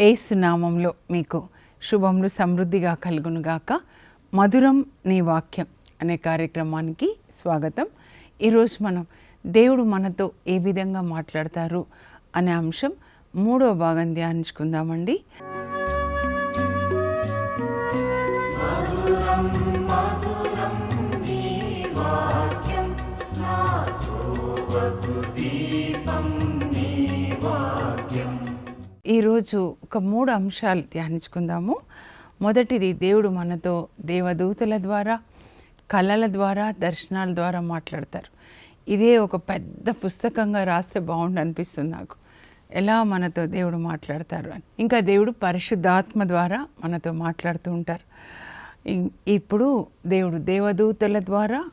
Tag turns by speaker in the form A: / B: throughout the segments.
A: ఏసునామంలో మీకు శుభములు సమృద్ధిగా కలుగునుగాక. మధురం నీ వాక్యం అనే కార్యక్రమానికి స్వాగతం. ఈరోజు మనం దేవుడు మనతో ఏ విధంగా మాట్లాడతారు అనే అంశం మూడో భాగం ధ్యానించుకుందామండి. ఈరోజు ఒక మూడు అంశాలు ధ్యానించుకుందాము. మొదటిది దేవుడు మనతో దేవదూతల ద్వారా కళల ద్వారా దర్శనాల ద్వారా మాట్లాడతారు. ఇదే ఒక పెద్ద పుస్తకంగా రాస్తే బాగుండు అనిపిస్తుంది నాకు. ఎలా మనతో దేవుడు మాట్లాడతారు అని. ఇంకా దేవుడు పరిశుద్ధాత్మ ద్వారా మనతో మాట్లాడుతూ ఉంటారు. ఇప్పుడు దేవుడు దేవదూతల ద్వారా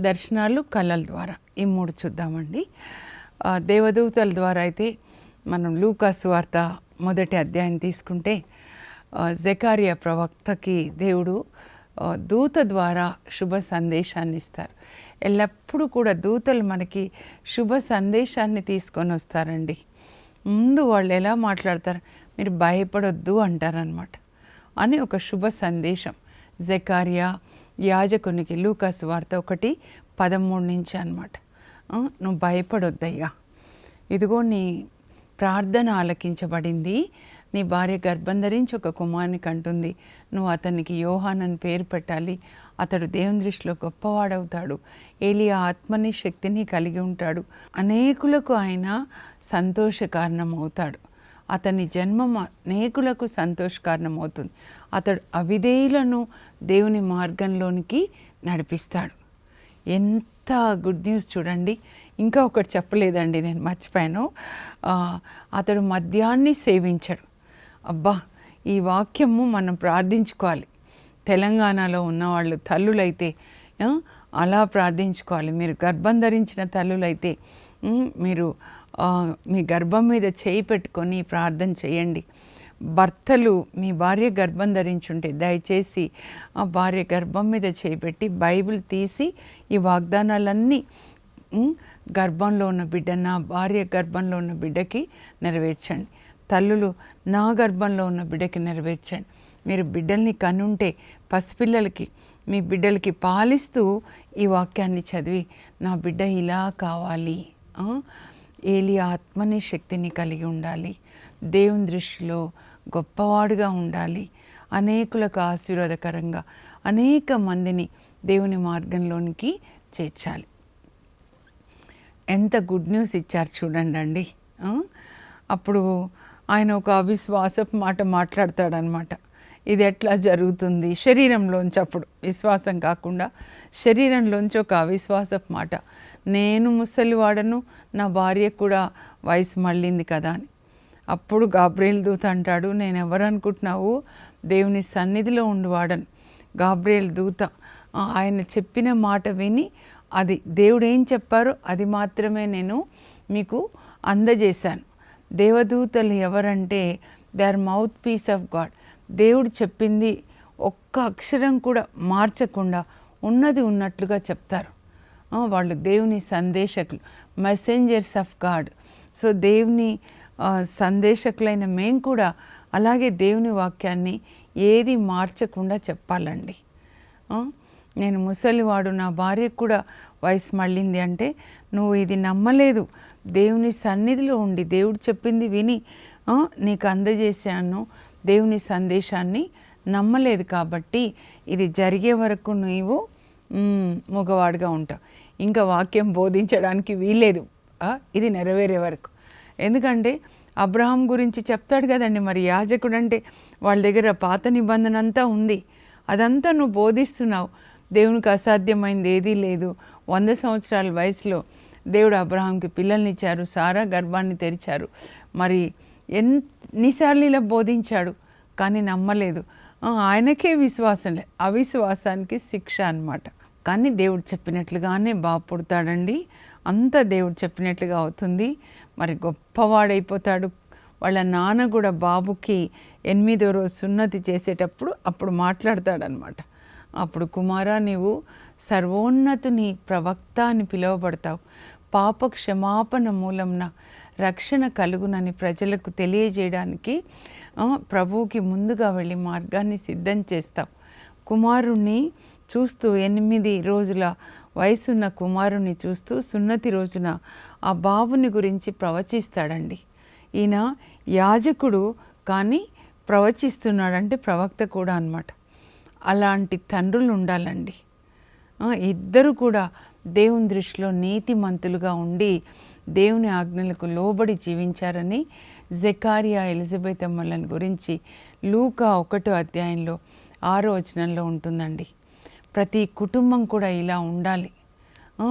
A: దర్శనాలు కళల ద్వారా. ఈ మూడు చూద్దామండి. దేవదూతల ద్వారా అయితే మనం లూకాసు వార్త మొదటి అధ్యాయం తీసుకుంటే జకారియా ప్రవక్తకి దేవుడు దూత ద్వారా శుభ సందేశాన్ని ఇస్తారు. ఎల్లప్పుడూ కూడా దూతలు మనకి శుభ సందేశాన్ని తీసుకొని వస్తారండి. ముందు వాళ్ళు ఎలా మాట్లాడతారు? మీరు భయపడొద్దు అంటారనమాట అని ఒక శుభ సందేశం జకారియా యాజకునికి లూకాసు వార్త ఒకటి పదమూడు నుంచి అనమాట నువ్వు భయపడొద్దయ్యా. ఇదిగో నీ ప్రార్థన ఆలకించబడింది. నీ భార్య గర్భం ధరించి ఒక కుమారుని కంటుంది. నువ్వు అతనికి యోహాన్ అని పేరు పెట్టాలి. అతడు దేవుని దృష్టిలో గొప్పవాడవుతాడు. ఏలియా ఆత్మని శక్తిని కలిగి ఉంటాడు. అనేకులకు ఆయన సంతోష కారణం అవుతాడు అతని జన్మం అనేకులకు సంతోష అవుతుంది అతడు అవిధేయులను దేవుని మార్గంలోనికి నడిపిస్తాడు. ఎంత గుడ్ న్యూస్ చూడండి. ఇంకా ఒకటి చెప్పలేదండి నేను మర్చిపోయాను. అతడు మద్యాన్ని సేవించాడు. అబ్బా ఈ వాక్యము మనం ప్రార్థించుకోవాలి. తెలంగాణలో ఉన్నవాళ్ళు తల్లులైతే అలా ప్రార్థించుకోవాలి. మీరు గర్భం ధరించిన తల్లులైతే మీరు మీ గర్భం మీద చేయి పెట్టుకొని ప్రార్థన చేయండి. భర్తలు మీ భార్య గర్భం ధరించుంటే దయచేసి ఆ భార్య గర్భం మీద చేపెట్టి బైబిల్ తీసి ఈ వాగ్దానాలన్నీ గర్భంలో ఉన్న బిడ్డ నా భార్య గర్భంలో ఉన్న బిడ్డకి నెరవేర్చండి. తల్లులు నా గర్భంలో ఉన్న బిడ్డకి నెరవేర్చండి. మీరు బిడ్డల్ని కనుంటే పసిపిల్లలకి మీ బిడ్డలకి పాలిస్తూ ఈ వాక్యాన్ని చదివి నా బిడ్డ ఇలా కావాలి. ఏలి ఆత్మని శక్తిని కలిగి ఉండాలి. దేవుని దృష్టిలో గొప్పవాడుగా ఉండాలి. అనేకులకు ఆశీర్వాదకరంగా అనేక మందిని దేవుని మార్గంలోనికి చేర్చాలి. ఎంత గుడ్ న్యూస్ ఇచ్చారు చూడండి అండి. అప్పుడు ఆయన ఒక అవిశ్వాసపు మాట మాట్లాడతాడనమాట. ఇది ఎట్లా జరుగుతుంది? శరీరంలోంచి అప్పుడు విశ్వాసం కాకుండా శరీరంలోంచి ఒక అవిశ్వాసపు మాట. నేను ముసలివాడను నా భార్య కూడా వయసు మళ్ళింది కదా అని. అప్పుడు గాబ్రేల్ దూత అంటాడు నేను ఎవరు అనుకుంటున్నావు దేవుని సన్నిధిలో ఉండువాడని. గాబ్రేల్ దూత ఆయన చెప్పిన మాట విని అది దేవుడు ఏం చెప్పారో అది మాత్రమే నేను మీకు అందజేశాను. దేవదూతలు ఎవరంటే they are mouthpiece of God. దేవుడు చెప్పింది ఒక్క అక్షరం కూడా మార్చకుండా ఉన్నది ఉన్నట్లుగా చెప్తారు. వాళ్ళు దేవుని సందేశకులు మెసెంజర్స్ ఆఫ్ గాడ్ సో దేవుని సందేశకులైన మేము కూడా అలాగే దేవుని వాక్యాన్ని ఏది మార్చకుండా చెప్పాలండి. నేను ముసలివాడు నా భార్యకు కూడా వయసు మళ్ళింది అంటే నువ్వు ఇది నమ్మలేదు. దేవుని సన్నిధిలో ఉండి దేవుడు చెప్పింది విని నీకు అందజేశాను. దేవుని సందేశాన్ని నమ్మలేదు కాబట్టి ఇది జరిగే వరకు నీవు మగవాడుగా ఉంటావు ఇంకా వాక్యం బోధించడానికి వీలేదు ఇది నెరవేరే వరకు. ఎందుకంటే అబ్రహాం గురించి చెప్తాడు కదండి మరి యాజకుడు అంటే వాళ్ళ దగ్గర పాత నిబంధన అంతా ఉంది. అదంతా నువ్వు బోధిస్తున్నావు. దేవునికి అసాధ్యమైంది ఏదీ లేదు. వంద సంవత్సరాల వయసులో దేవుడు అబ్రహాంకి పిల్లల్నిచ్చారు. సారా గర్భాన్ని తెరిచారు. మరి ఎన్నిసార్లు ఇలా బోధించాడు? కానీ నమ్మలేదు. ఆయనకే విశ్వాసం లే. అవిశ్వాసానికి శిక్ష అన్నమాట. కానీ దేవుడు చెప్పినట్లుగానే బాబు పుడతాడండి. అంత దేవుడు చెప్పినట్లుగా అవుతుంది. మరి గొప్పవాడైపోతాడు. వాళ్ళ నాన్న కూడా బాబుకి ఎనిమిదో రోజు సున్నతి చేసేటప్పుడు అప్పుడు మాట్లాడతాడనమాట. అప్పుడు కుమారా నీవు సర్వోన్నతుని ప్రవక్త అని పిలువబడతావు. పాప క్షమాపణ మూలంన రక్షణ కలుగునని ప్రజలకు తెలియజేయడానికి ప్రభువుకి ముందుగా వెళ్ళి మార్గాన్ని సిద్ధం చేస్తావు. కుమారుణ్ణి చూస్తూ ఎనిమిది రోజుల వయసున్న కుమారుణ్ణి చూస్తూ సున్నతి రోజున ఆ బాబుని గురించి ప్రవచిస్తాడండి. ఈయన యాజకుడు కానీ ప్రవచిస్తున్నాడంటే ప్రవక్త కూడా అన్నమాట. అలాంటి తండ్రులు ఉండాలండి. ఇద్దరు కూడా దేవుని దృష్టిలో నీతిమంతులుగా ఉండి దేవుని ఆజ్ఞలకు లోబడి జీవించారని జెకారియా ఎలిజబెత్ అమ్మలను గురించి లూకా ఒకటో అధ్యాయంలో ఆరో వచనంలో ఉంటుందండి. ప్రతి కుటుంబం కూడా ఇలా ఉండాలి.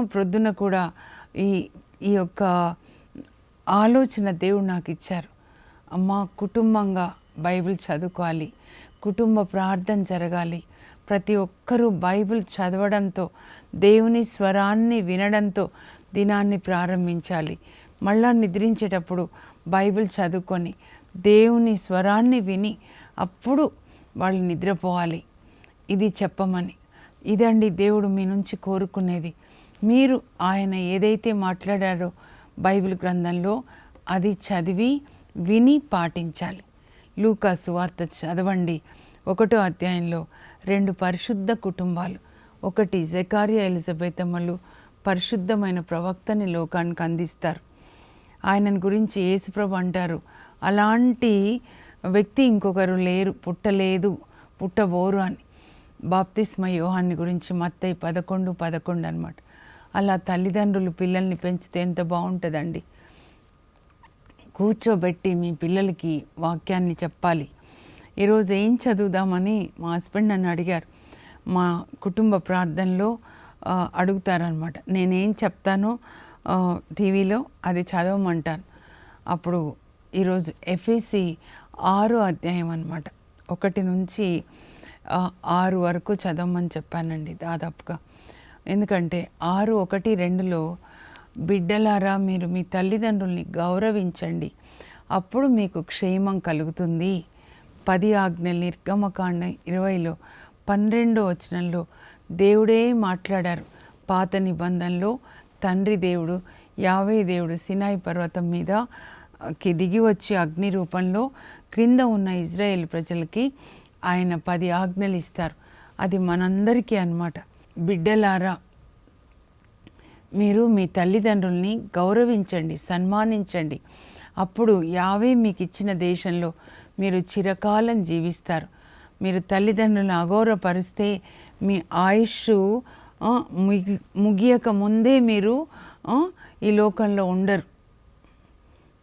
A: ప్రొద్దున కూడా ఈ ఈ యొక్క ఆలోచన దేవుడు నాకు ఇచ్చారు. అమ్మ కుటుంబంగా బైబిల్ చదువుకోవాలి. కుటుంబ ప్రార్థన జరగాలి. ప్రతి ఒక్కరూ బైబిల్ చదవడంతో దేవుని స్వరాన్ని వినడంతో దినాన్ని ప్రారంభించాలి. మళ్ళా నిద్రించేటప్పుడు బైబిల్ చదువుకొని దేవుని స్వరాన్ని విని అప్పుడు వాళ్ళు నిద్రపోవాలి. ఇది చెప్పమని. ఇదండి దేవుడు మీ నుంచి కోరుకునేది. మీరు ఆయన ఏదైతే మాట్లాడారో బైబిల్ గ్రంథంలో అది చదివి విని పాటించాలి. లూకా సువార్త చదవండి. ఒకటో అధ్యాయంలో రెండు పరిశుద్ధ కుటుంబాలు ఒకటి జకారియా ఎలిజబెత్ అమ్మలు పరిశుద్ధమైన ప్రవక్తని లోకానికి అందిస్తారు. ఆయనను గురించి యేసుప్రభు అంటారు అలాంటి వ్యక్తి ఇంకొకరు లేరు పుట్టలేదు పుట్టబోరు అని. బాప్తిస్మ యోహాన్ని గురించి మత్తయి పదకొండు పదకొండు అనమాట అలా తల్లిదండ్రులు పిల్లల్ని పెంచితే ఎంత బాగుంటుందండి. కూర్చోబెట్టి మీ పిల్లలకి వాక్యాన్ని చెప్పాలి. ఈరోజు ఏం చదువుదామని మా హస్బెండ్ నన్ను అడిగారు. మా కుటుంబ ప్రార్థనలో అడుగుతారనమాట నేనేం చెప్తానో టీవీలో అది చదవమంటాను. అప్పుడు ఈరోజు ఎఫ్ఈసి ఆరో అధ్యాయం అనమాట ఒకటి నుంచి ఆరు వరకు చదవమని చెప్పానండి దాదాపుగా. ఎందుకంటే ఆరు ఒకటి రెండులో బిడ్డలారా మీరు మీ తల్లిదండ్రుల్ని గౌరవించండి. అప్పుడు మీకు క్షేమం కలుగుతుంది. పది ఆజ్ఞలు నిర్గమకాండ ఇరవైలో పన్నెండో వచనంలో దేవుడే మాట్లాడారు. పాత నిబంధనలో తండ్రి దేవుడు యావే దేవుడు సినాయి పర్వతం మీద కి దిగి వచ్చి అగ్ని రూపంలో క్రింద ఉన్న ఇజ్రాయేల్ ప్రజలకి ఆయన పది ఆజ్ఞలు ఇస్తారు. అది మనందరికీ అన్నమాట. బిడ్డలారా మీరు మీ తల్లిదండ్రుల్ని గౌరవించండి సన్మానించండి. అప్పుడు యావే మీకు ఇచ్చిన దేశంలో మీరు చిరకాలం జీవిస్తారు. మీరు తల్లిదండ్రులను అగౌరవపరిస్తే మీ ఆయుష్ ముగి ముగియక ముందే మీరు ఈ లోకంలో ఉండరు.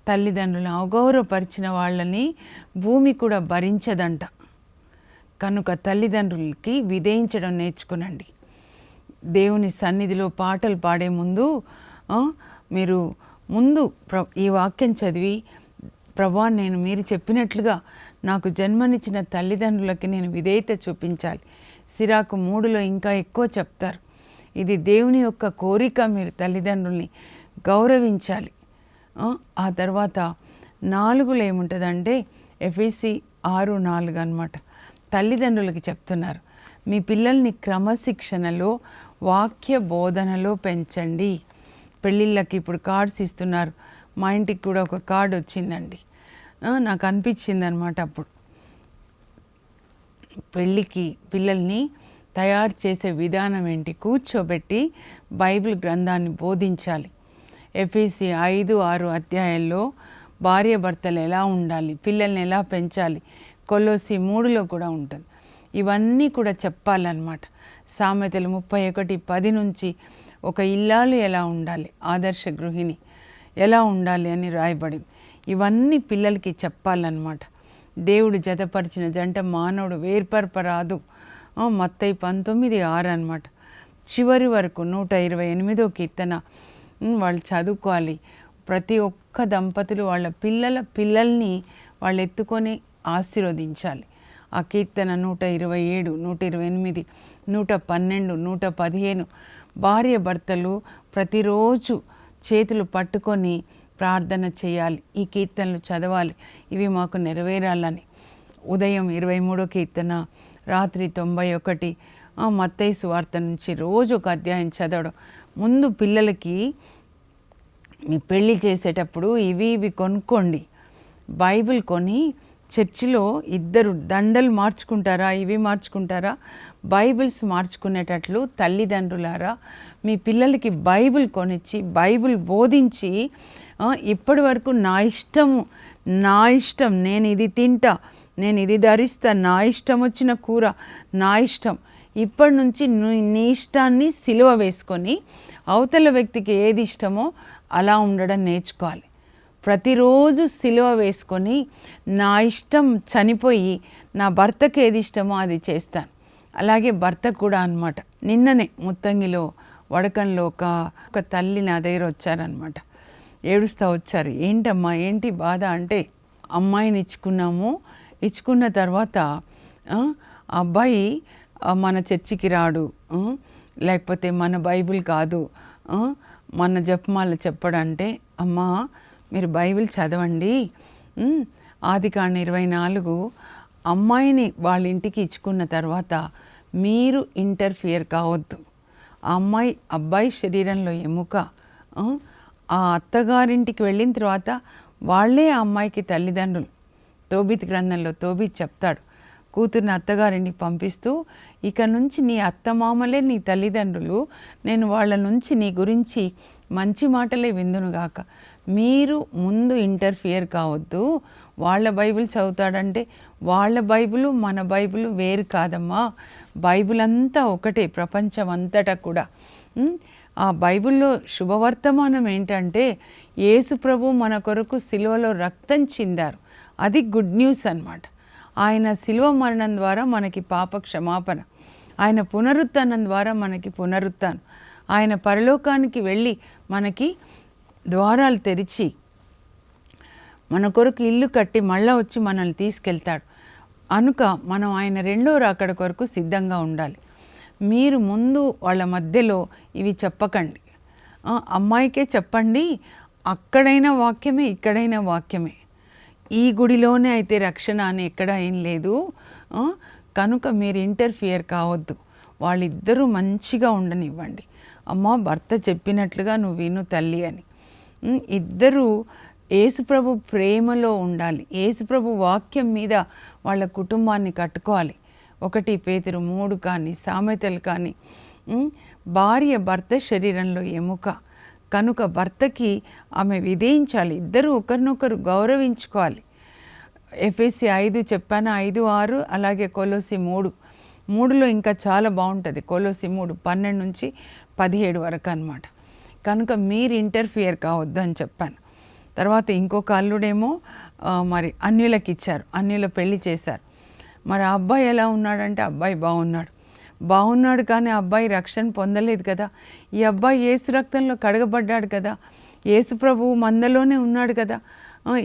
A: తల్లిదండ్రులను అగౌరవపరిచిన వాళ్ళని భూమి కూడా భరించదంట. కనుక తల్లిదండ్రులకి విధేయించడం నేర్చుకునండి. దేవుని సన్నిధిలో పాటలు పాడే ముందు మీరు ముందు ప్ర ఈ వాక్యం చదివి ప్రభా నేను మీరు చెప్పినట్లుగా నాకు జన్మనిచ్చిన తల్లిదండ్రులకి నేను విధేయత చూపించాలి. సిరాకు మూడులో ఇంకా ఎక్కువ చెప్తారు. ఇది దేవుని యొక్క కోరిక మీరు తల్లిదండ్రుల్ని గౌరవించాలి. ఆ, తర్వాత నాలుగులో ఏముంటుందంటే ఎఫ్ఎసి ఆరు నాలుగు అన్నమాట. తల్లిదండ్రులకి చెప్తున్నారు మీ పిల్లల్ని క్రమశిక్షణలో వాక్య బోధనలో పెంచండి. పెళ్ళిళ్ళకి ఇప్పుడు కార్డ్స్ ఇస్తున్నారు. మా ఇంటికి కూడా ఒక కార్డ్ వచ్చిందండి. నాకు అనిపించింది అనమాట అప్పుడు. పెళ్ళికి పిల్లల్ని తయారు చేసే విధానం ఏంటి? కూర్చోబెట్టి బైబిల్ గ్రంథాన్ని బోధించాలి. ఎఫ్ఈసి ఐదు ఆరు అధ్యాయాల్లో భార్య భర్తలు ఎలా ఉండాలి? పిల్లల్ని ఎలా పెంచాలి? కొలోసి మూడులో కూడా ఉంటుంది. ఇవన్నీ కూడా చెప్పాలన్నమాట. సామెతలు ముప్పై ఒకటి పది నుంచి ఒక ఇల్లాలు ఎలా ఉండాలి ఆదర్శ గృహిణి ఎలా ఉండాలి అని రాయబడింది. ఇవన్నీ పిల్లలకి చెప్పాలన్నమాట. దేవుడు జతపరిచిన జంట మానవుడు వేర్పరపరాదు మత్తై పంతొమ్మిది ఆరు అనమాట చివరి వరకు నూట ఇరవై ఎనిమిదో కీర్తన వాళ్ళు చదువుకోవాలి. ప్రతి ఒక్క దంపతులు వాళ్ళ పిల్లల పిల్లల్ని వాళ్ళు ఎత్తుకొని ఆశీర్వదించాలి. ఆ కీర్తన నూట ఇరవై ఏడు నూట ఇరవై ఎనిమిది నూట పన్నెండు నూట పదిహేను భార్య భర్తలు ప్రతిరోజు చేతులు పట్టుకొని ప్రార్థన చేయాలి. ఈ కీర్తనలు చదవాలి. ఇవి మాకు నెరవేరాలని. ఉదయం ఇరవై మూడో కీర్తన రాత్రి తొంభై ఒకటి. మత్తయి సువార్త నుంచి రోజు ఒక అధ్యాయం చదవడం. ముందు పిల్లలకి మీ పెళ్ళి చేసేటప్పుడు ఇవి ఇవి కొనుక్కోండి. బైబిల్ కొని చర్చిలో ఇద్దరు దండలు మార్చుకుంటారా ఇవి మార్చుకుంటారా? బైబిల్స్ మార్చుకునేటట్లు తల్లిదండ్రులారా మీ పిల్లలకి బైబిల్ కొనిచ్చి బైబిల్ బోధించి ఇప్పటి వరకు నా ఇష్టము నా ఇష్టం నేను ఇది తింటా నేను ఇది ధరిస్తా నా ఇష్టం వచ్చిన కూర నా ఇష్టం. ఇప్పటి నుంచి నీ నీ ఇష్టాన్ని సిలువ వేసుకొని అవతల వ్యక్తికి ఏది ఇష్టమో అలా ఉండడం నేర్చుకోవాలి. ప్రతిరోజు సిలువ వేసుకొని నా ఇష్టం చనిపోయి నా భర్తకి ఏది ఇష్టమో అది చేస్తాను. అలాగే భర్త కూడా అనమాట నిన్ననే ముత్తంగిలో వడకంలో ఒక ఒక తల్లి నా దగ్గర వచ్చారనమాట ఏడుస్తూ వచ్చారు. ఏంటమ్మా ఏంటి బాధ? అంటే అమ్మాయిని ఇచ్చుకున్నాము. ఇచ్చుకున్న తర్వాత ఆ, అబ్బాయి మన చర్చికి రాడు. లేకపోతే మన బైబిల్ కాదు. మన జపమాల చెప్పడంటే అమ్మా మీరు బైబిల్ చదవండి. ఆది కాండ ఇరవై నాలుగు. అమ్మాయిని వాళ్ళ ఇంటికి ఇచ్చుకున్న తర్వాత మీరు ఇంటర్ఫియర్ కావద్దు. ఆ అమ్మాయి అబ్బాయి శరీరంలో ఎముక. ఆ, ఆ అత్తగారింటికి వెళ్ళిన తర్వాత వాళ్ళే ఆ అమ్మాయికి తల్లిదండ్రులు. తోబిత్ గ్రంథంలో తోబిత్ చెప్తాడు. కూతుర్ని అత్తగారింటికి పంపిస్తూ ఇక నుంచి నీ అత్తమామలే నీ తల్లిదండ్రులు. నేను వాళ్ళ నుంచి నీ గురించి మంచి మాటలే విందునుగాక మీరు ముందు ఇంటర్ఫియర్ కావద్దు. వాళ్ళ బైబిల్ చదువుతాడంటే వాళ్ళ బైబిలు మన బైబిలు వేరు కాదమ్మా. బైబిల్ అంతా ఒకటే ప్రపంచం అంతటా కూడా ఆ బైబిల్లో శుభవర్తమానం ఏంటంటే యేసు ప్రభు మన కొరకు సిలువలో రక్తం చిందారు. అది గుడ్ న్యూస్ అన్నమాట. ఆయన శిలువ మరణం ద్వారా మనకి పాప క్షమాపణ ఆయన పునరుత్థానం ద్వారా మనకి పునరుత్థానం. ఆయన పరలోకానికి వెళ్ళి మనకి ద్వారాలు తెరిచి మన కొరకు ఇల్లు కట్టి మళ్ళా వచ్చి మనల్ని తీసుకెళ్తాడు. అనుక మనం ఆయన రెండో రాకడ కొరకు సిద్ధంగా ఉండాలి. మీరు ముందు వాళ్ళ మధ్యలో ఇవి చెప్పకండి. అమ్మాయికే చెప్పండి. అక్కడైనా వాక్యమే ఇక్కడైనా వాక్యమే. ఈ గుడిలోనే అయితే రక్షణ అని ఎక్కడ ఏం లేదు. కనుక మీరు ఇంటర్ఫియర్ కావద్దు. వాళ్ళిద్దరూ మంచిగా ఉండనివ్వండి. అమ్మ భర్త చెప్పినట్లుగా నువ్వు విను తల్లి అని. ఇద్దరూ యేసుప్రభు ప్రేమలో ఉండాలి. యేసుప్రభు వాక్యం మీద వాళ్ళ కుటుంబాన్ని కట్టుకోవాలి. ఒకటి పేతురు మూడు కానీ సామెతలు కానీ భార్య భర్త శరీరంలో ఎముక. కనుక భర్తకి ఆమె విధేయించాలి. ఇద్దరు ఒకరినొకరు గౌరవించుకోవాలి. ఎఫ్ఎస్సి ఐదు చెప్పాను ఐదు ఆరు అలాగే కొలోసి మూడు. మూడులో ఇంకా చాలా బాగుంటుంది. కొలోసి మూడు పన్నెండు నుంచి పదిహేడు వరకు అన్నమాట. కనుక మీరు ఇంటర్ఫియర్ కావద్దు అని చెప్పాను. తర్వాత ఇంకొక అల్లుడేమో మరి అన్యులకి ఇచ్చారు అన్యుల పెళ్ళి చేశారు. మరి ఆ అబ్బాయి ఎలా ఉన్నాడంటే అబ్బాయి బాగున్నాడు. బాగున్నాడు కానీ అబ్బాయి రక్షణ పొందలేదు కదా. ఈ అబ్బాయి ఏసు రక్తంలో కడగబడ్డాడు కదా. యేసు ప్రభువు మందలోనే ఉన్నాడు కదా.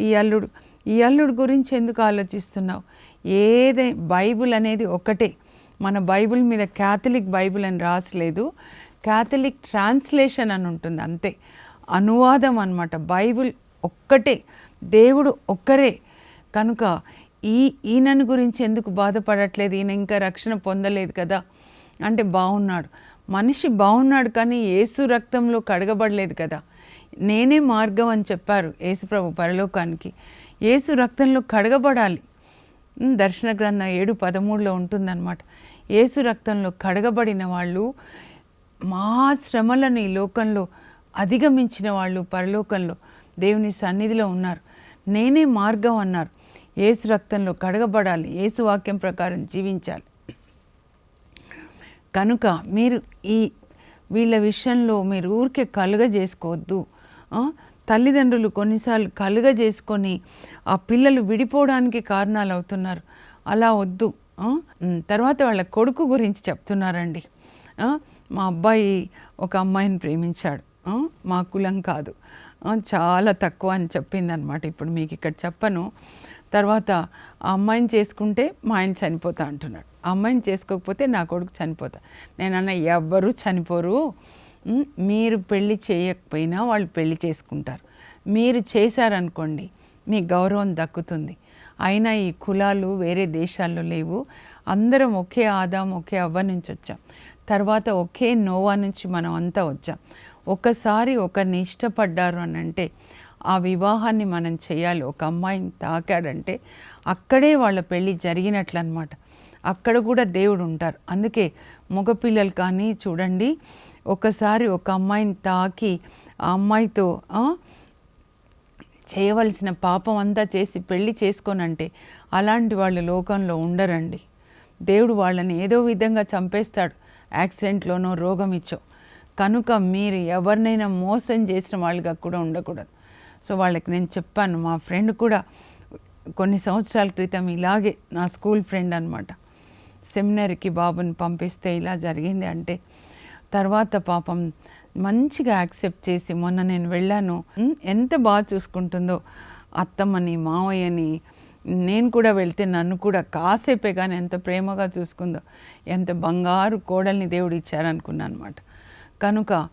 A: ఈ అల్లుడు. ఈ అల్లుడు గురించి ఎందుకు ఆలోచిస్తున్నావు? ఏదై బైబిల్ అనేది ఒకటే. మన బైబిల్ మీద క్యాథలిక్ బైబిల్ అని రాసలేదు. క్యాథలిక్ ట్రాన్స్లేషన్ అని ఉంటుంది అంతే. అనువాదం అనమాట బైబిల్ ఒక్కటే. దేవుడు ఒక్కరే. కనుక ఈ ఈయనను గురించి ఎందుకు బాధపడట్లేదు? ఈయన ఇంకా రక్షణ పొందలేదు కదా? అంటే బాగున్నాడు మనిషి బాగున్నాడు కానీ ఏసు రక్తంలో కడగబడలేదు కదా? నేనే మార్గం అని చెప్పారు యేసుప్రభు పరలోకానికి. ఏసు రక్తంలో కడగబడాలి. దర్శన గ్రంథం ఏడు పదమూడులో ఉంటుందన్నమాట. ఏసు రక్తంలో కడగబడిన వాళ్ళు మా శ్రమలను ఈ లోకంలో అధిగమించిన వాళ్ళు పరలోకంలో దేవుని సన్నిధిలో ఉన్నారు. నేనే మార్గం అన్నారు. ఏసు రక్తంలో కడగబడాలి. ఏసు వాక్యం ప్రకారం జీవించాలి. కనుక మీరు ఈ వీళ్ళ విషయంలో మీరు ఊరికే కలుగ చేసుకోవద్దు. తల్లిదండ్రులు కొన్నిసార్లు కలుగ చేసుకొని ఆ పిల్లలు విడిపోవడానికి కారణాలు అవుతున్నారు. అలా వద్దు. తర్వాత వాళ్ళ కొడుకు గురించి చెప్తున్నారండి. మా అబ్బాయి ఒక అమ్మాయిని ప్రేమించాడు. మా కులం కాదు. చాలా తక్కువ అని చెప్పిందనమాట ఇప్పుడు మీకు ఇక్కడ చెప్పను. తర్వాత ఆ అమ్మాయిని చేసుకుంటే మా ఆయన చనిపోతా అంటున్నాడు. ఆ అమ్మాయిని చేసుకోకపోతే నా కొడుకు చనిపోతా. నేను అన్న ఎవ్వరూ చనిపోరు. మీరు పెళ్ళి చేయకపోయినా వాళ్ళు పెళ్ళి చేసుకుంటారు. మీరు చేశారనుకోండి మీ గౌరవం దక్కుతుంది. అయినా ఈ కులాలు వేరే దేశాల్లో లేవు. అందరం ఒకే ఆదాం ఒకే అవ్వ నుంచి వచ్చాం. తర్వాత ఒకే నోవా నుంచి మనం అంతా వచ్చాం. ఒకసారి ఒకరిని ఇష్టపడ్డారు అని అంటే ఆ వివాహాన్ని మనం చేయాలి. ఒక అమ్మాయిని తాకాడంటే అక్కడే వాళ్ళ పెళ్ళి జరిగినట్లు అనమాట అక్కడ కూడా దేవుడు ఉంటారు. అందుకే మగపిల్లలు కానీ చూడండి ఒకసారి ఒక అమ్మాయిని తాకి ఆ అమ్మాయితో చేయవలసిన పాపం అంతా చేసి పెళ్ళి చేసుకోనంటే అలాంటి వాళ్ళు లోకంలో ఉండరండి. దేవుడు వాళ్ళని ఏదో విధంగా చంపేస్తాడు. యాక్సిడెంట్లోనో రోగం ఇచ్చో కనుక మీరు ఎవరినైనా మోసం చేసిన వాళ్ళుగా కూడా ఉండకూడదు. సో వాళ్ళకి నేను చెప్పాను మా ఫ్రెండ్ కూడా కొన్ని సంవత్సరాల క్రితం ఇలాగే నా స్కూల్ ఫ్రెండ్ అనమాట సెమినరీకి బాబుని పంపిస్తే ఇలా జరిగింది అంటే తర్వాత పాపం మంచిగా యాక్సెప్ట్ చేసి మొన్న నేను వెళ్ళాను. ఎంత బాగా చూసుకుంటుందో అత్తమ్మని మావయ్యని నేను కూడా వెళ్తే నన్ను కూడా కాసేపే కానీ ఎంత ప్రేమగా చూసుకుందో ఎంత బంగారు కోడల్ని దేవుడు ఇచ్చారనుకున్నాను అనమాట కనుక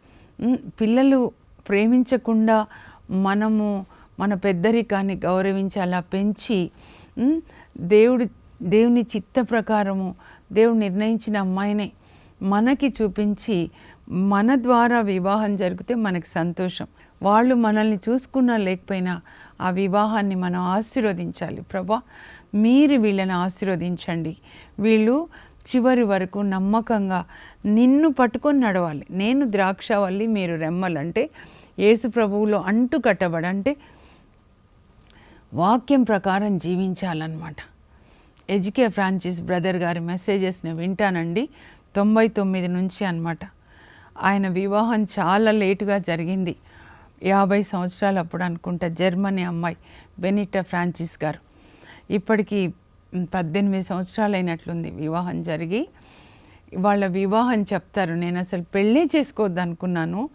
A: పిల్లలు ప్రేమించకుండా మనము మన పెద్దరికాన్ని గౌరవించి అలా పెంచి దేవుడు దేవుడి దేవుని చిత్త ప్రకారము దేవుడు నిర్ణయించిన అమ్మాయినే మనకి చూపించి మన ద్వారా వివాహం జరిగితే మనకి సంతోషం. వాళ్ళు మనల్ని చూసుకున్నా లేకపోయినా ఆ వివాహాన్ని మనం ఆశీర్వదించాలి. ప్రభా మీరు వీళ్ళని ఆశీర్వదించండి. వీళ్ళు చివరి వరకు నమ్మకంగా నిన్ను పట్టుకొని నడవాలి. నేను ద్రాక్షవల్లి మీరు రెమ్మలంటే యేసు ప్రభువులో అంటు కట్టబడి అంటే వాక్యం ప్రకారం జీవించాలన్నమాట. ఎజికే ఫ్రాన్సిస్ బ్రదర్ గారి మెసేజెస్ని వింటానండి. తొంభై తొమ్మిది నుంచి అన్నమాట. ఆయన వివాహం చాలా లేటుగా జరిగింది. యాభై సంవత్సరాలు అప్పుడు అనుకుంటా జర్మనీ అమ్మాయి బెనిటా ఫ్రాన్సిస్ గారు. ఇప్పటికీ పద్దెనిమిది సంవత్సరాలు అయినట్లుంది వివాహం జరిగి. వాళ్ళ వివాహం చెప్తారు నేను అసలు పెళ్ళే చేసుకోవద్దు అనుకున్నాను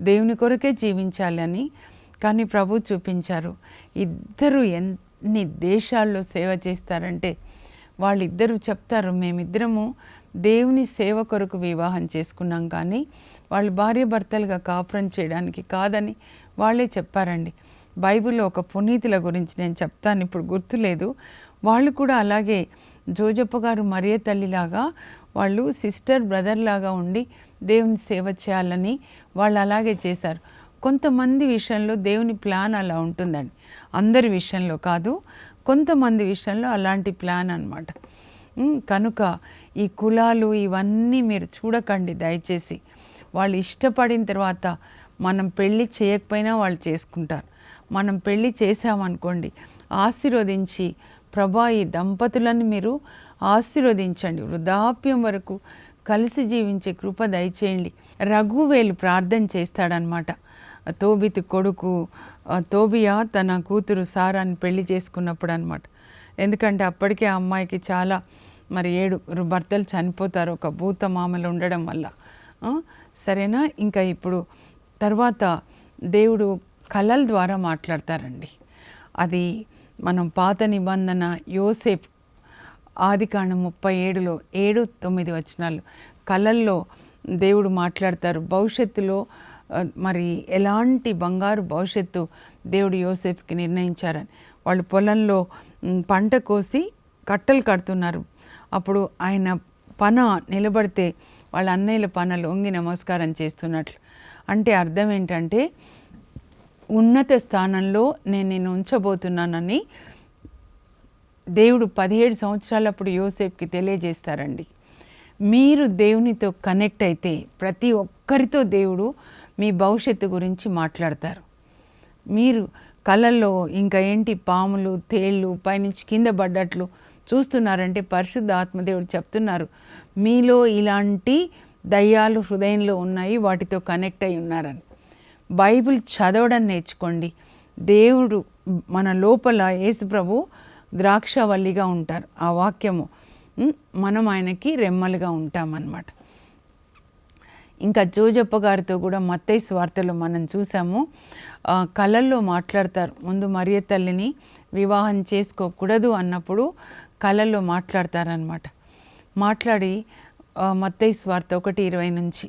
A: దేవుని కొరకే జీవించాలని కానీ ప్రభు చూపించారు ఇద్దరు ఎన్ని దేశాల్లో సేవ చేస్తారంటే వాళ్ళిద్దరూ చెప్తారు మేమిద్దరము దేవుని సేవ కొరకు వివాహం చేసుకున్నాం కానీ వాళ్ళు భార్య భర్తలుగా కాపురం చేయడానికి కాదని వాళ్ళే చెప్పారండి. బైబిల్లో ఒక పునీతుల గురించి నేను చెప్తాను ఇప్పుడు గుర్తులేదు. వాళ్ళు కూడా అలాగే జోజప్ప గారు మరియ తల్లిలాగా వాళ్ళు సిస్టర్ బ్రదర్ లాగా ఉండి దేవుని సేవ చేయాలని వాళ్ళు అలాగే చేశారు. కొంతమంది విషయంలో దేవుని ప్లాన్ అలా ఉంటుందండి. అందరి విషయంలో కాదు కొంతమంది విషయంలో అలాంటి ప్లాన్ అనమాట కనుక ఈ కులాలు ఇవన్నీ మీరు చూడకండి దయచేసి. వాళ్ళు ఇష్టపడిన తర్వాత మనం పెళ్ళి చేయకపోయినా వాళ్ళు చేసుకుంటారు. మనం పెళ్ళి చేసామనుకోండి ఆశీర్వదించి ప్రభా ఈ దంపతులను మీరు ఆశీర్వదించండి. వృద్ధాప్యం వరకు కలిసి జీవించే కృప దయచేయండి. రఘువేలు ప్రార్థన చేస్తాడనమాట. తోబితి కొడుకు తోబియా తన కూతురు సారాన్ని పెళ్ళి చేసుకున్నప్పుడు అనమాట ఎందుకంటే అప్పటికే ఆ అమ్మాయికి చాలా మరి ఏడు భర్తలు చనిపోతారు ఒక భూత మామలు ఉండడం వల్ల. సరేనా? ఇంకా ఇప్పుడు తర్వాత దేవుడు కళల ద్వారా మాట్లాడతారండి. అది మనం పాత నిబంధన యోసేఫ్ ఆదికాండం ముప్పై ఏడులో ఏడు తొమ్మిది వచనాలు కళల్లో దేవుడు మాట్లాడతారు. భవిష్యత్తులో మరి ఎలాంటి బంగారు భవిష్యత్తు దేవుడు యోసేఫ్కి నిర్ణయించారని. వాళ్ళు పొలంలో పంట కోసి కట్టలు కడుతున్నారు. అప్పుడు ఆయన పన నిలబడితే వాళ్ళ అన్నయ్యల పనలు వంగి నమస్కారం చేస్తున్నట్లు. అంటే అర్థం ఏంటంటే ఉన్నత స్థానంలో నేను నిన్ను ఉంచబోతున్నానని దేవుడు పదిహేడు సంవత్సరాలప్పుడు యోసేఫ్కి తెలియజేస్తారండి. మీరు దేవునితో కనెక్ట్ అయితే ప్రతి ఒక్కరితో దేవుడు మీ భవిష్యత్తు గురించి మాట్లాడతారు. మీరు కళల్లో ఇంకా ఏంటి పాములు తేళ్ళు పైనుంచి కింద పడ్డట్లు చూస్తున్నారంటే పరిశుద్ధ ఆత్మదేవుడు చెప్తున్నారు. మీలో ఇలాంటి దయ్యాలు హృదయంలో ఉన్నాయి వాటితో కనెక్ట్ అయి ఉన్నారని. బైబిల్ చదవడం నేర్చుకోండి. దేవుడు మన లోపల యేసుప్రభు ద్రాక్షవల్లిగా ఉంటారు. ఆ వాక్యము మనం ఆయనకి రెమ్మలుగా ఉంటామన్నమాట. ఇంకా జోజప్ప గారితో కూడా మత్తయ్య స్వార్థలో మనం చూసాము. కళల్లో మాట్లాడతారు. ముందు మరియ తల్లిని వివాహం చేసుకోకూడదు అన్నప్పుడు కళల్లో మాట్లాడతారనమాట మాట్లాడి ఆ, మత్తయి స్వార్థ ఒకటి ఇరవై నుంచి.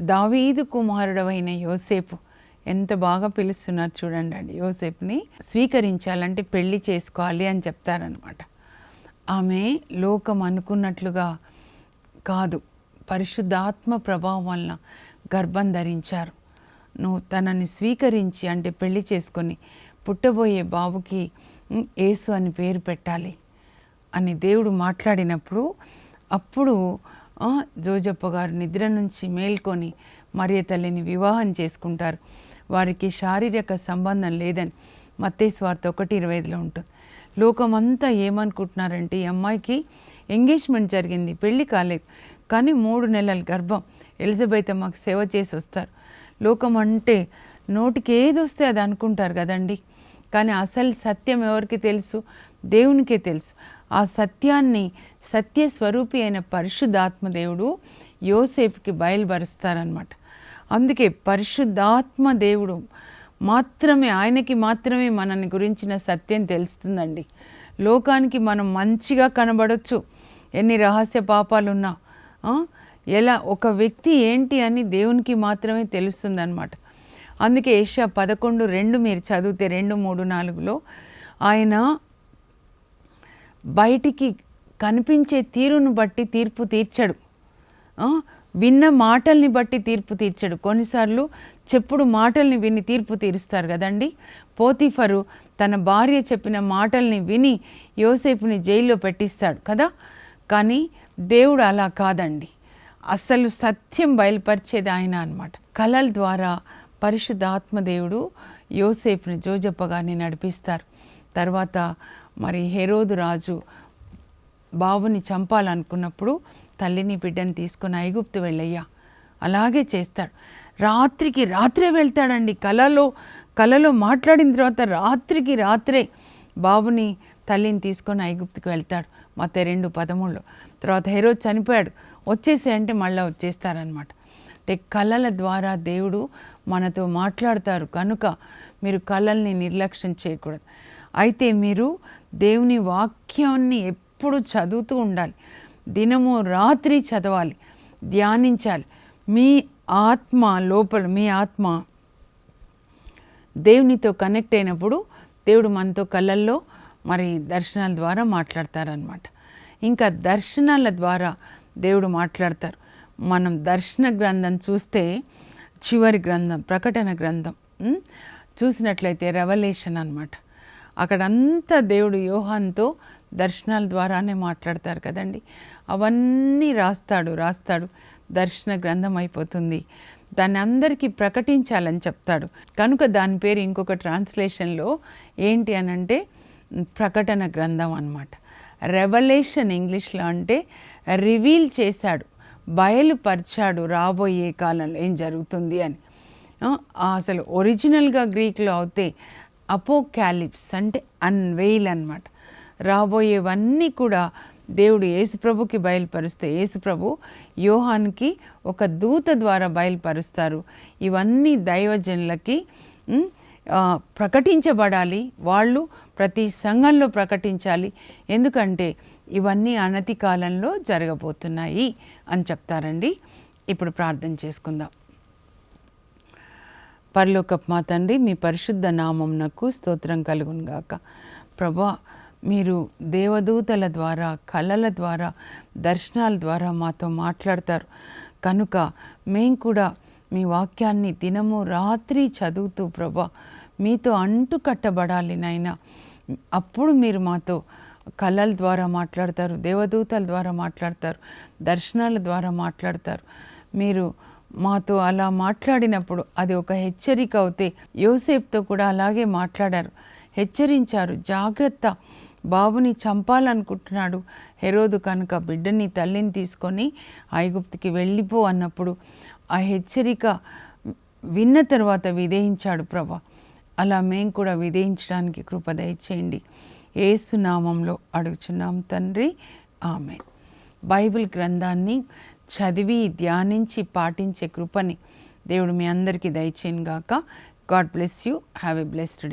A: దావీదు కుమారుడవైన యోసేపు ఎంత బాగా పిలుస్తున్నారు చూడండి అండి. యోసేపుని స్వీకరించాలంటే పెళ్ళి చేసుకోవాలి అని చెప్తారనమాట ఆమె లోకం అనుకున్నట్లుగా కాదు. పరిశుద్ధాత్మ ప్రభావం వలన గర్భం ధరించారు. నువ్వు తనని స్వీకరించి అంటే పెళ్ళి చేసుకొని పుట్టబోయే బాబుకి యేసు అని పేరు పెట్టాలి అని దేవుడు మాట్లాడినప్పుడు అప్పుడు జోజప్ప గారు నిద్ర నుంచి మేల్కొని మరియ తల్లిని వివాహం చేసుకుంటారు. వారికి శారీరక సంబంధం లేదని మత్తేశ్వార్త ఒకటి ఇరవై ఐదులో ఉంటుంది. లోకమంతా ఏమనుకుంటున్నారంటే ఈ అమ్మాయికి ఎంగేజ్మెంట్ జరిగింది పెళ్ళి కాలేదు కానీ మూడు నెలల గర్భం ఎలిజబెత్ మాకు సేవ చేసి వస్తారు. లోకం అంటే నోటికి ఏది వస్తే అది అనుకుంటారు కదండి. కానీ అసలు సత్యం ఎవరికి తెలుసు? దేవునికే తెలుసు. ఆ సత్యాన్ని సత్య స్వరూపి అయిన పరిశుద్ధాత్మ దేవుడు యోసేఫ్కి బయలుపరుస్తారనమాట అందుకే పరిశుద్ధాత్మ దేవుడు మాత్రమే ఆయనకి మాత్రమే మనని గురించిన సత్యం తెలుస్తుందండి. లోకానికి మనం మంచిగా కనబడవచ్చు ఎన్ని రహస్య పాపాలున్నా ఎలా ఒక వ్యక్తి ఏంటి అని దేవునికి మాత్రమే తెలుస్తుందన్నమాట. అందుకే ఏషియా పదకొండు రెండు మీరు చదివితే రెండు మూడు నాలుగులో ఆయన బయటికి కనిపించే తీరును బట్టి తీర్పు తీర్చడు. విన్న మాటల్ని బట్టి తీర్పు తీర్చడు. కొన్నిసార్లు చెప్పుడు మాటల్ని విని తీర్పు తీరుస్తారు కదండి. పోతిఫరు తన భార్య చెప్పిన మాటల్ని విని యోసేపుని జైల్లో పెట్టిస్తాడు కదా. కానీ దేవుడు అలా కాదండి. అసలు సత్యం బయలుపరిచేది ఆయన అనమాట కళల ద్వారా పరిశుద్ధాత్మ దేవుడు యోసేపుని జోజప్ప గారిని నడిపిస్తారు. తర్వాత మరి హెరోదు రాజు బాబుని చంపాలనుకున్నప్పుడు తల్లిని బిడ్డని తీసుకొని ఐగుప్తు వెళ్ళయ్యా. అలాగే చేస్తాడు. రాత్రికి రాత్రే వెళ్తాడండి. కలలో కలలో మాట్లాడిన తర్వాత రాత్రికి రాత్రే బాబుని తల్లిని తీసుకొని ఐగుప్తికి వెళ్తాడు. మత రెండు పదమూడులో. తర్వాత హెరోద్ చనిపోయాడు. వచ్చేసే అంటే మళ్ళీ వచ్చేస్తారనమాట అంటే కళల ద్వారా దేవుడు మనతో మాట్లాడతారు. కనుక మీరు కళల్ని నిర్లక్ష్యం చేయకూడదు. అయితే మీరు దేవుని వాక్యాన్ని ఎప్పుడు చదువుతూ ఉండాలి. దినము రాత్రి చదవాలి. ధ్యానించాలి. మీ ఆత్మ లోపల మీ ఆత్మ దేవునితో కనెక్ట్ అయినప్పుడు దేవుడు మనతో కళ్ళల్లో మరి దర్శనాల ద్వారా మాట్లాడతారనమాట ఇంకా దర్శనాల ద్వారా దేవుడు మాట్లాడతారు. మనం దర్శన గ్రంథం చూస్తే చివరి గ్రంథం ప్రకటన గ్రంథం చూసినట్లయితే రెవల్యూషన్ అనమాట అక్కడంతా దేవుడు యోహాన్తో దర్శనాల ద్వారానే మాట్లాడతారు కదండి. అవన్నీ రాస్తాడు రాస్తాడు. దర్శన గ్రంథం అయిపోతుంది. దాన్ని అందరికీ ప్రకటించాలని చెప్తాడు. కనుక దాని పేరు ఇంకొక ట్రాన్స్లేషన్లో ఏంటి అని అంటే ప్రకటన గ్రంథం అనమాట రెవల్యూషన్ ఇంగ్లీష్లో అంటే రివీల్ చేశాడు. బయలుపరిచాడు రాబోయే కాలంలో ఏం జరుగుతుంది అని. అసలు ఒరిజినల్గా గ్రీక్లో అయితే అపోక్యాలిప్స్ అంటే అన్వెయిల్ అనమాట రాబోయేవన్నీ కూడా దేవుడు యేసుప్రభుకి బయలుపరుస్తే యేసుప్రభు యోహాన్కి ఒక దూత ద్వారా బయలుపరుస్తారు. ఇవన్నీ దైవజనులకి ప్రకటించబడాలి. వాళ్ళు ప్రతి సంఘంలో ప్రకటించాలి. ఎందుకంటే ఇవన్నీ అనతి కాలంలో జరగబోతున్నాయి అని చెప్తారండి. ఇప్పుడు ప్రార్థన చేసుకుందాం. పరలోకపు మా తండ్రి మీ పరిశుద్ధ నామంనకు స్తోత్రం కలుగునుగాక ప్రభా మీరు దేవదూతల ద్వారా కళల ద్వారా దర్శనాల ద్వారా మాతో మాట్లాడతారు. కనుక మేము కూడా మీ వాక్యాన్ని దినము రాత్రి చదువుతూ ప్రభా మీతో అంటు కట్టబడాలి నాయన. అప్పుడు మీరు మాతో కళల ద్వారా మాట్లాడతారు దేవదూతల ద్వారా మాట్లాడతారు దర్శనాల ద్వారా మాట్లాడతారు. మీరు మాతో అలా మాట్లాడినప్పుడు అది ఒక హెచ్చరిక అవుతే యోసేఫ్తో కూడా అలాగే మాట్లాడారు. హెచ్చరించారు. జాగ్రత్త. బాబుని చంపాలనుకుంటున్నాడు. హెరోదు కనుక బిడ్డని తల్లిని తీసుకొని ఐగుప్తికి వెళ్ళిపో అన్నప్పుడు ఆ హెచ్చరిక విన్న తర్వాత విధేయించాడు ప్రభా. అలా మేము కూడా విధేయించడానికి కృప దయచేయండి. ఏసు నామంలో అడుగుచున్నాం తండ్రి. ఆమె బైబిల్ గ్రంథాన్ని చదివి ధ్యానించి పాటించే కృపని దేవుడు మీ అందరికీ దయచేయను గాక. God bless you. Have a blessed day.